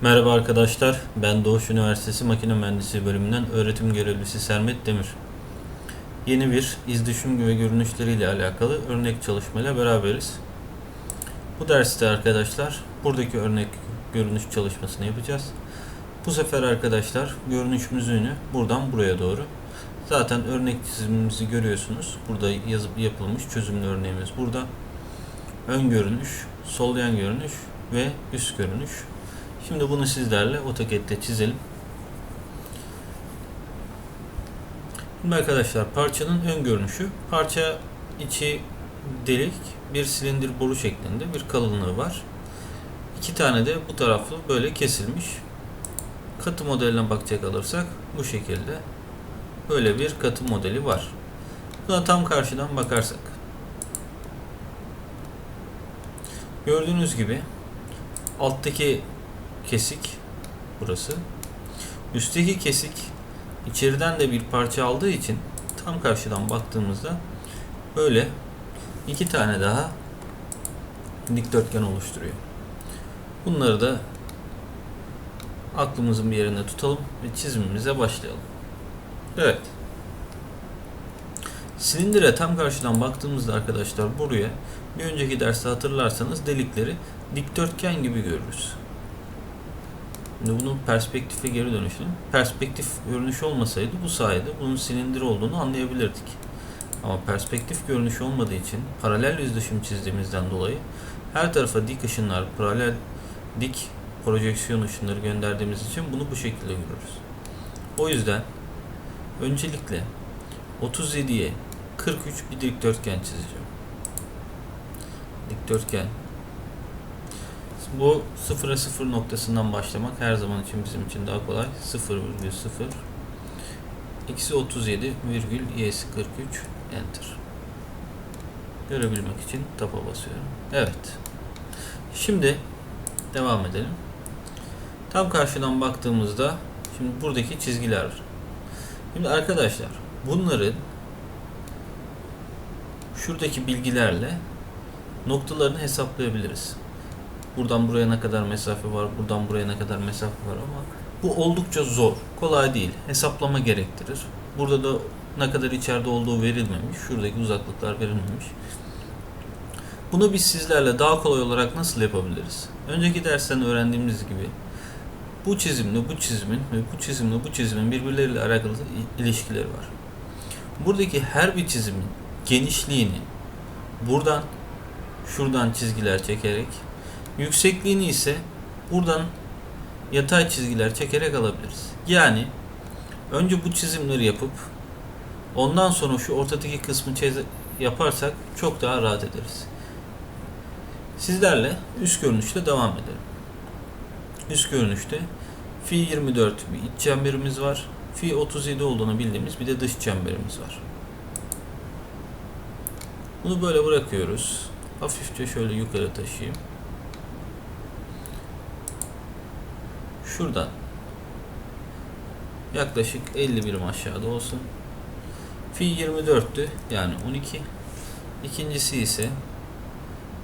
Merhaba arkadaşlar, ben Doğuş Üniversitesi Makine Mühendisliği bölümünden öğretim görevlisi Sermet Demir. Yeni bir iz düşüm ve görünüşleriyle alakalı örnek çalışmayla beraberiz. Bu derste arkadaşlar buradaki örnek görünüş çalışmasını yapacağız. Bu sefer arkadaşlar görünüşümüzün buradan buraya doğru. Zaten örnek çizimimizi görüyorsunuz. Burada yazıp yapılmış çözümlü örneğimiz burada. Ön görünüş, sol yan görünüş ve üst görünüş. Şimdi bunu sizlerle AutoCAD'de çizelim. Şimdi arkadaşlar parçanın ön görünüşü. Parça içi delik bir silindir boru şeklinde bir kalınlığı var. İki tane de bu taraflı böyle kesilmiş. Katı modeline bakacak olursak bu şekilde böyle bir katı modeli var. Buna tam karşıdan bakarsak gördüğünüz gibi alttaki kesik burası. Üstteki kesik içeriden de bir parça aldığı için tam karşıdan baktığımızda böyle iki tane daha dikdörtgen oluşturuyor. Bunları da aklımızın bir yerinde tutalım ve çizimimize başlayalım. Evet. Silindire tam karşıdan baktığımızda arkadaşlar buraya bir önceki derste hatırlarsanız delikleri dikdörtgen gibi görürüz. Şimdi bunun perspektife geri dönüşünü. Perspektif görünüş olmasaydı bu sayede bunun silindir olduğunu anlayabilirdik. Ama perspektif görünüş olmadığı için paralel yüz düşüm çizdiğimizden dolayı her tarafa dik ışınlar, paralel dik projeksiyon ışınları gönderdiğimiz için bunu bu şekilde görürüz. O yüzden öncelikle 37'ye 43 bir dikdörtgen çizeceğim. Dikdörtgen bu 0'a 0 noktasından başlamak her zaman için bizim için daha kolay. 0 virgül 0 eksi 37 virgül y'si 43 enter. Görebilmek için tapa basıyorum. Evet. Şimdi devam edelim. Tam karşıdan baktığımızda şimdi buradaki çizgiler. Şimdi arkadaşlar bunların şuradaki bilgilerle noktalarını hesaplayabiliriz. Buradan buraya ne kadar mesafe var, buradan buraya ne kadar mesafe var ama bu oldukça zor. Kolay değil. Hesaplama gerektirir. Burada da ne kadar içeride olduğu verilmemiş. Şuradaki uzaklıklar verilmemiş. Bunu biz sizlerle daha kolay olarak nasıl yapabiliriz? Önceki dersten öğrendiğimiz gibi bu çizimle bu çizimin ve bu çizimle bu çizimin birbirleriyle alakalı ilişkileri var. Buradaki her bir çizimin genişliğini buradan şuradan çizgiler çekerek Yüksekliğini ise buradan yatay çizgiler çekerek alabiliriz. Yani önce bu çizimleri yapıp ondan sonra şu ortadaki kısmı yaparsak çok daha rahat ederiz. Sizlerle üst görünüşte devam edelim. Üst görünüşte fi 24 bir iç çemberimiz var. Fi 37 olduğunu bildiğimiz bir de dış çemberimiz var. Bunu böyle bırakıyoruz. Hafifçe şöyle yukarı taşıyayım. Şuradan yaklaşık 50 birim aşağıda olsun. Fi 24'tü yani 12. İkincisi ise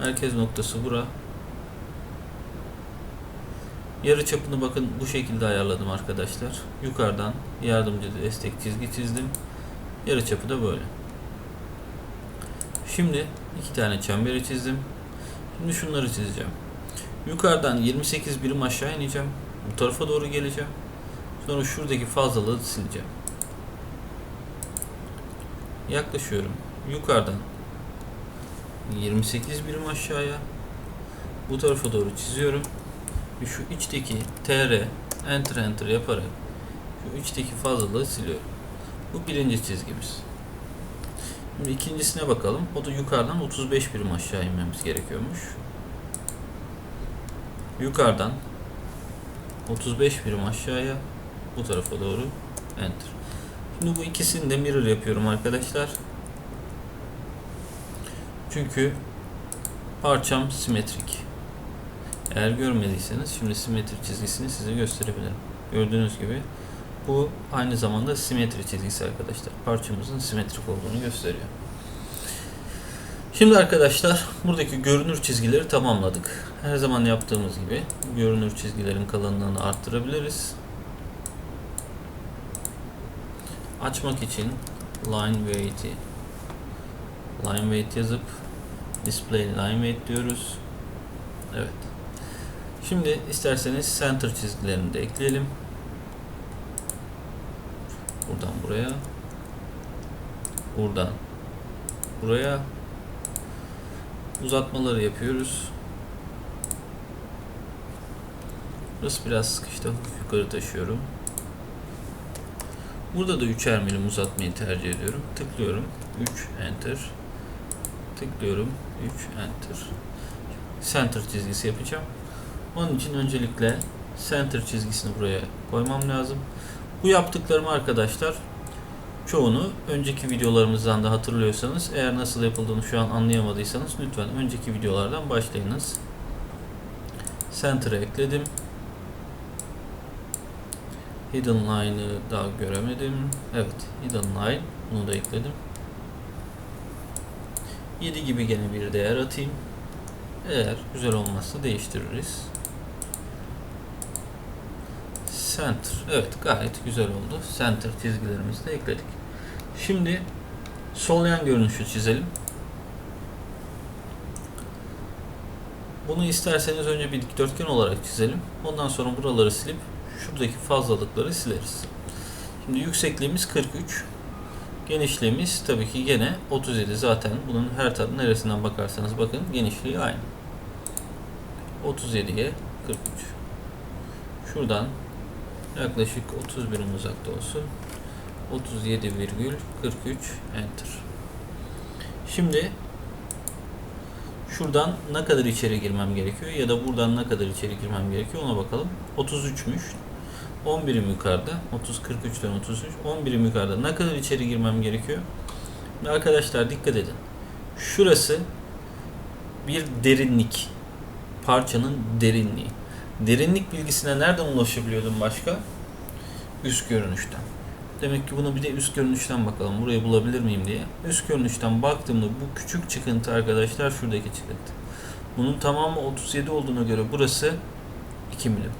merkez noktası bura. Yarı çapını bakın bu şekilde ayarladım arkadaşlar. Yukarıdan yardımcı destek çizgi çizdim. Yarı çapı da böyle. Şimdi iki tane çemberi çizdim. Şimdi şunları çizeceğim. Yukarıdan 28 birim aşağı ineceğim. Bu tarafa doğru geleceğim. Sonra şuradaki fazlalığı sileceğim. Yaklaşıyorum. Yukarıdan 28 birim aşağıya bu tarafa doğru çiziyorum. Ve şu içteki TR enter enter yaparak şu içteki fazlalığı siliyorum. Bu birinci çizgimiz. Şimdi ikincisine bakalım. O da yukarıdan 35 birim aşağı inmemiz gerekiyormuş. Yukarıdan 35 birim aşağıya bu tarafa doğru enter. Şimdi bu ikisini de mirror yapıyorum arkadaşlar. Çünkü parçam simetrik. Eğer görmediyseniz şimdi simetri çizgisini size gösterebilirim. Gördüğünüz gibi bu aynı zamanda simetri çizgisi arkadaşlar. Parçamızın simetrik olduğunu gösteriyor. Şimdi arkadaşlar buradaki görünür çizgileri tamamladık. Her zaman yaptığımız gibi görünür çizgilerin kalınlığını arttırabiliriz. Açmak için line weight'i line weight yazıp display line weight diyoruz. Evet. Şimdi isterseniz center çizgilerini de ekleyelim. Buradan buraya. Buradan buraya uzatmaları yapıyoruz. Burası biraz sıkıştı. Yukarı taşıyorum. Burada da 3'er milim uzatmayı tercih ediyorum. Tıklıyorum. 3 enter. Tıklıyorum. 3 enter. Center çizgisi yapacağım. Onun için öncelikle center çizgisini buraya koymam lazım. Bu yaptıklarımı arkadaşlar çoğunu önceki videolarımızdan da hatırlıyorsanız eğer nasıl yapıldığını şu an anlayamadıysanız lütfen önceki videolardan başlayınız. Center'a ekledim. Hidden Line'ı daha göremedim. Evet, Hidden Line. Bunu da ekledim. 7 gibi gene bir değer atayım. Eğer güzel olmazsa değiştiririz. Center. Evet gayet güzel oldu. Center çizgilerimizi de ekledik. Şimdi sol yan görünüşü çizelim. Bunu isterseniz önce bir dikdörtgen olarak çizelim. Ondan sonra buraları silip şuradaki fazlalıkları sileriz. Şimdi yüksekliğimiz 43. Genişliğimiz tabii ki gene 37 zaten bunun her tarafı neresinden bakarsanız bakın genişliği aynı. 37'ye 43. Şuradan yaklaşık 30 birim uzakta olsun. 37,43 enter. Şimdi şuradan ne kadar içeri girmem gerekiyor ya da buradan ne kadar içeri girmem gerekiyor ona bakalım. 33'müş. 10 birim yukarıda. 30 43'ten 33. 10 birim yukarıda. Ne kadar içeri girmem gerekiyor? Şimdi arkadaşlar dikkat edin. Şurası bir derinlik. Parçanın derinliği. Derinlik bilgisine nereden ulaşabiliyordum başka? Üst görünüşten. Demek ki bunu bir de üst görünüşten bakalım. Burayı bulabilir miyim diye. Üst görünüşten baktığımda bu küçük çıkıntı arkadaşlar şuradaki çıkıntı. Bunun tamamı 37 olduğuna göre burası 2 milim.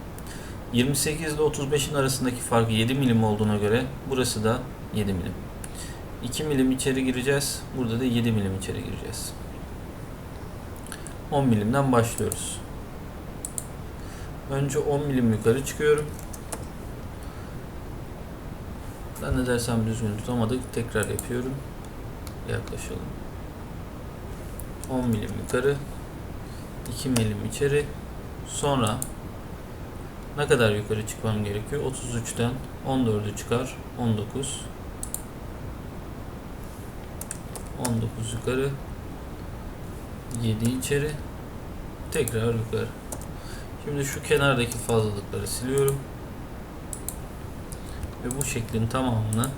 28 ile 35'in arasındaki fark 7 milim olduğuna göre burası da 7 milim. 2 milim içeri gireceğiz. Burada da 7 milim içeri gireceğiz. 10 milimden başlıyoruz. Önce 10 milim yukarı çıkıyorum. Zannedersem düzgün tutamadık. Tekrar yapıyorum. Yaklaşalım. 10 milim yukarı. 2 milim içeri. Sonra ne kadar yukarı çıkmam gerekiyor? 33'ten 14'ü çıkar. 19. 19 yukarı. 7 içeri. Tekrar yukarı. Şimdi şu kenardaki fazlalıkları siliyorum. Ve bu şeklin tamamını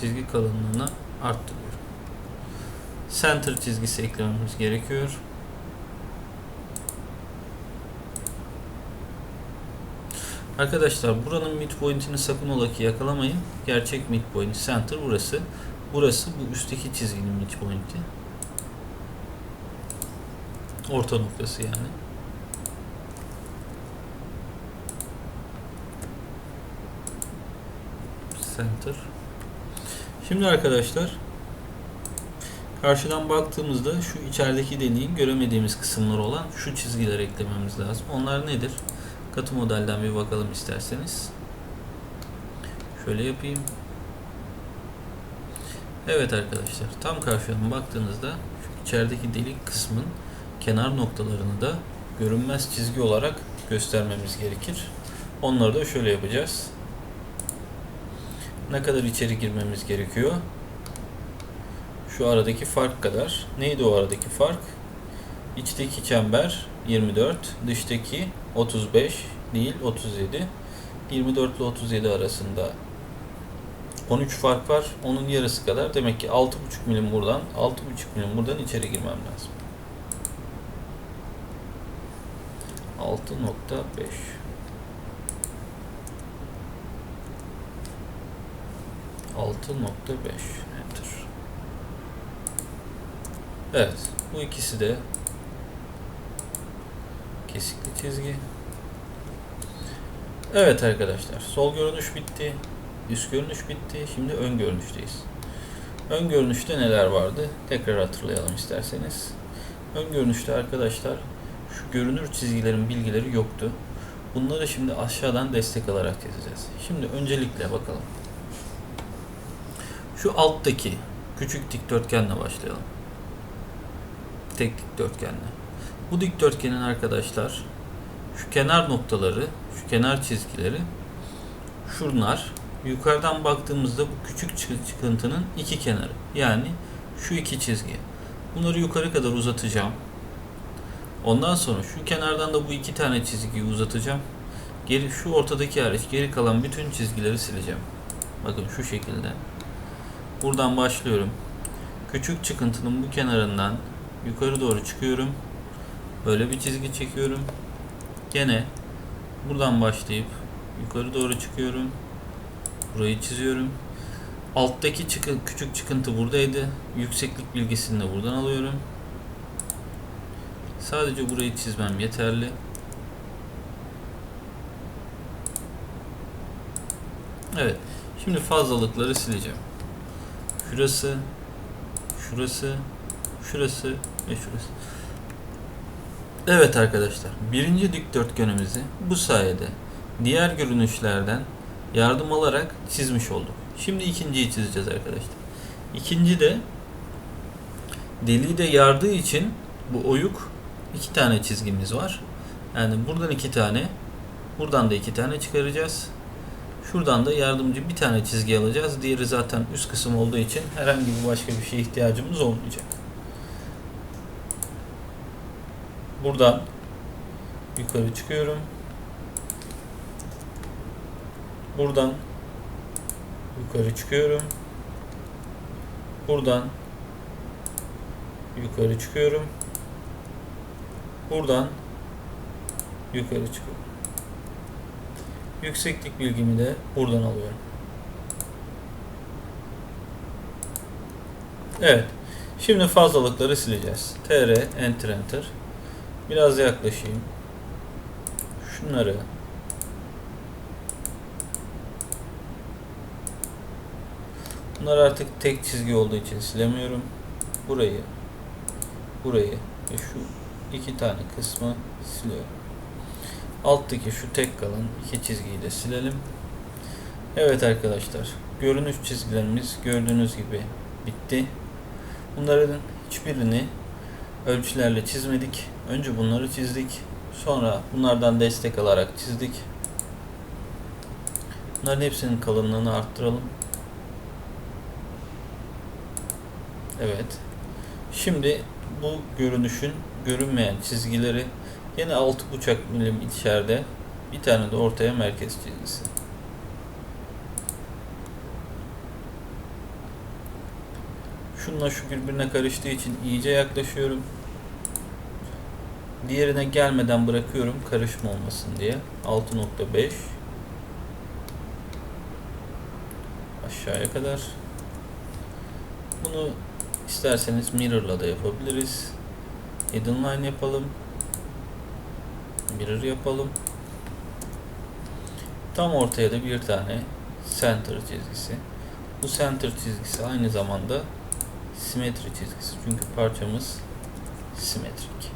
çizgi kalınlığına arttırıyorum. Center çizgisi eklememiz gerekiyor. Arkadaşlar buranın midpoint'ini sakın ola ki yakalamayın. Gerçek midpoint center burası. Burası bu üstteki çizginin midpoint'i. Orta noktası yani. Center. Şimdi arkadaşlar karşıdan baktığımızda şu içerideki deliğin göremediğimiz kısımları olan şu çizgileri eklememiz lazım. Onlar nedir? Katı modelden bir bakalım isterseniz. Şöyle yapayım. Evet arkadaşlar tam karşıdan baktığınızda şu içerideki delik kısmın kenar noktalarını da görünmez çizgi olarak göstermemiz gerekir. Onları da şöyle yapacağız. Ne kadar içeri girmemiz gerekiyor? Şu aradaki fark kadar. Neydi o aradaki fark? İçteki çember 24, dıştaki 35 değil 37. 24 ile 37 arasında 13 fark var. Onun yarısı kadar. Demek ki 6,5 milim buradan, 6,5 milim buradan içeri girmem lazım. 6.5 6.5 enter. Evet. Bu ikisi de kesikli çizgi. Evet arkadaşlar. Sol görünüş bitti. Üst görünüş bitti. Şimdi ön görünüşteyiz. Ön görünüşte neler vardı? Tekrar hatırlayalım isterseniz. Ön görünüşte arkadaşlar şu görünür çizgilerin bilgileri yoktu. Bunları şimdi aşağıdan destek alarak yazacağız. Şimdi öncelikle bakalım. Şu alttaki küçük dikdörtgenle başlayalım. Tek dikdörtgenle. Bu dikdörtgenin arkadaşlar şu kenar noktaları, şu kenar çizgileri şunlar. Yukarıdan baktığımızda bu küçük çı- çıkıntının iki kenarı. Yani şu iki çizgi. Bunları yukarı kadar uzatacağım. Ondan sonra şu kenardan da bu iki tane çizgiyi uzatacağım. Geri şu ortadaki hariç geri kalan bütün çizgileri sileceğim. Bakın şu şekilde. Buradan başlıyorum. Küçük çıkıntının bu kenarından yukarı doğru çıkıyorum. Böyle bir çizgi çekiyorum. Gene buradan başlayıp yukarı doğru çıkıyorum. Burayı çiziyorum. Alttaki çıkı, küçük çıkıntı buradaydı. Yükseklik bilgisini de buradan alıyorum. Sadece burayı çizmem yeterli. Evet. Şimdi fazlalıkları sileceğim. Şurası, şurası, şurası ve şurası. Evet arkadaşlar. Birinci dikdörtgenimizi bu sayede diğer görünüşlerden yardım alarak çizmiş olduk. Şimdi ikinciyi çizeceğiz arkadaşlar. İkinci de deliği de yardığı için bu oyuk iki tane çizgimiz var. Yani buradan iki tane, buradan da iki tane çıkaracağız. Şuradan da yardımcı bir tane çizgi alacağız. Diğeri zaten üst kısım olduğu için herhangi bir başka bir şeye ihtiyacımız olmayacak. Buradan yukarı çıkıyorum. Buradan yukarı çıkıyorum. Buradan yukarı çıkıyorum. Buradan yukarı çıkıyorum. Yükseklik bilgimi de buradan alıyorum. Evet. Şimdi fazlalıkları sileceğiz. TR, Enter, Enter. Biraz yaklaşayım. Şunları Bunlar artık tek çizgi olduğu için silemiyorum. Burayı, burayı ve şu iki tane kısmı siliyorum. Alttaki şu tek kalan iki çizgiyi de silelim. Evet arkadaşlar, görünüş çizgilerimiz gördüğünüz gibi bitti. Bunların hiçbirini ölçülerle çizmedik. Önce bunları çizdik. Sonra bunlardan destek alarak çizdik. Bunların hepsinin kalınlığını arttıralım. Evet. Şimdi bu görünüşün görünmeyen çizgileri yine 6,5 milim içeride bir tane de ortaya merkez çizgisi. Şununla şu birbirine karıştığı için iyice yaklaşıyorum. Diğerine gelmeden bırakıyorum karışma olmasın diye. 6.5 aşağıya kadar. Bunu isterseniz mirror'la da yapabiliriz. Hidden line yapalım. Mirror yapalım. Tam ortaya da bir tane center çizgisi. Bu center çizgisi aynı zamanda simetri çizgisi. Çünkü parçamız simetrik.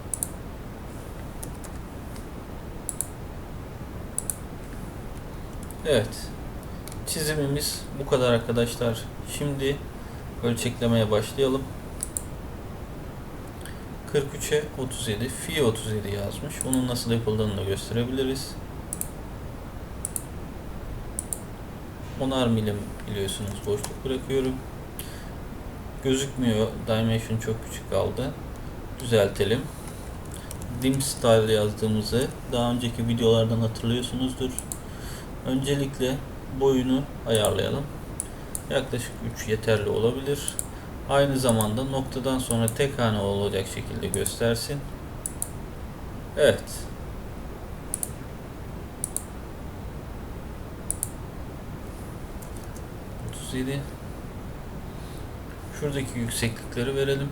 Evet. Çizimimiz bu kadar arkadaşlar. Şimdi ölçeklemeye başlayalım. 43'e 37, fi 37 yazmış. Onun nasıl yapıldığını da gösterebiliriz. 10'ar milim biliyorsunuz boşluk bırakıyorum. Gözükmüyor. Dimension çok küçük kaldı. Düzeltelim. Dim style yazdığımızı daha önceki videolardan hatırlıyorsunuzdur. Öncelikle boyunu ayarlayalım. Yaklaşık 3 yeterli olabilir. Aynı zamanda noktadan sonra tek hane olacak şekilde göstersin. Evet. yedi. Şuradaki yükseklikleri verelim.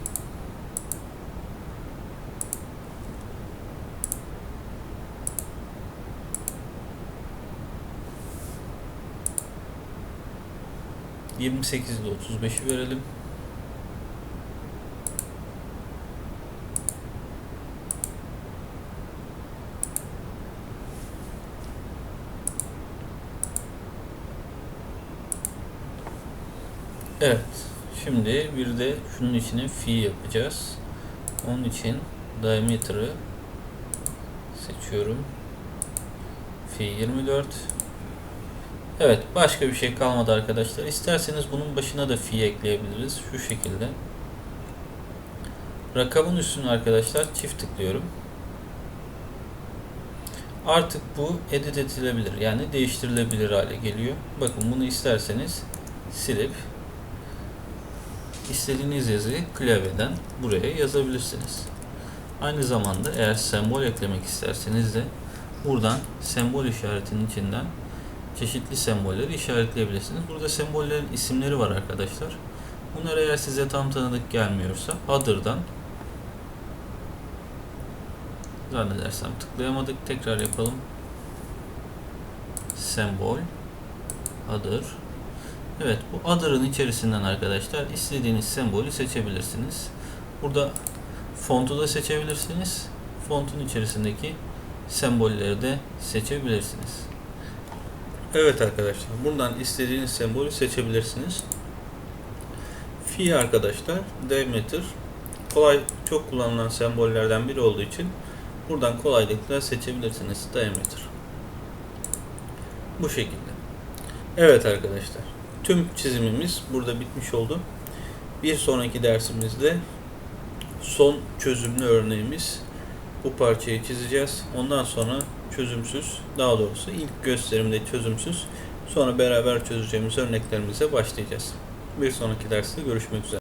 Yirmi sekizde otuz beşi verelim. Bir de şunun içine fi yapacağız. Onun için diameter'ı seçiyorum. Fi 24. Evet, başka bir şey kalmadı arkadaşlar. İsterseniz bunun başına da fi ekleyebiliriz şu şekilde. Rakamın üstüne arkadaşlar çift tıklıyorum. Artık bu edit edilebilir. Yani değiştirilebilir hale geliyor. Bakın bunu isterseniz silip istediğiniz yazıyı klavyeden buraya yazabilirsiniz. Aynı zamanda eğer sembol eklemek isterseniz de buradan sembol işaretinin içinden çeşitli sembolleri işaretleyebilirsiniz. Burada sembollerin isimleri var arkadaşlar. Bunlar eğer size tam tanıdık gelmiyorsa Other'dan zannedersem tıklayamadık. Tekrar yapalım. Sembol Other Evet bu Other'ın içerisinden arkadaşlar istediğiniz sembolü seçebilirsiniz. Burada fontu da seçebilirsiniz. Fontun içerisindeki sembolleri de seçebilirsiniz. Evet arkadaşlar buradan istediğiniz sembolü seçebilirsiniz. Fi arkadaşlar Demeter kolay çok kullanılan sembollerden biri olduğu için buradan kolaylıkla seçebilirsiniz Diameter. Bu şekilde. Evet arkadaşlar. Tüm çizimimiz burada bitmiş oldu. Bir sonraki dersimizde son çözümlü örneğimiz bu parçayı çizeceğiz. Ondan sonra çözümsüz, daha doğrusu ilk gösterimde çözümsüz, sonra beraber çözeceğimiz örneklerimize başlayacağız. Bir sonraki derste görüşmek üzere.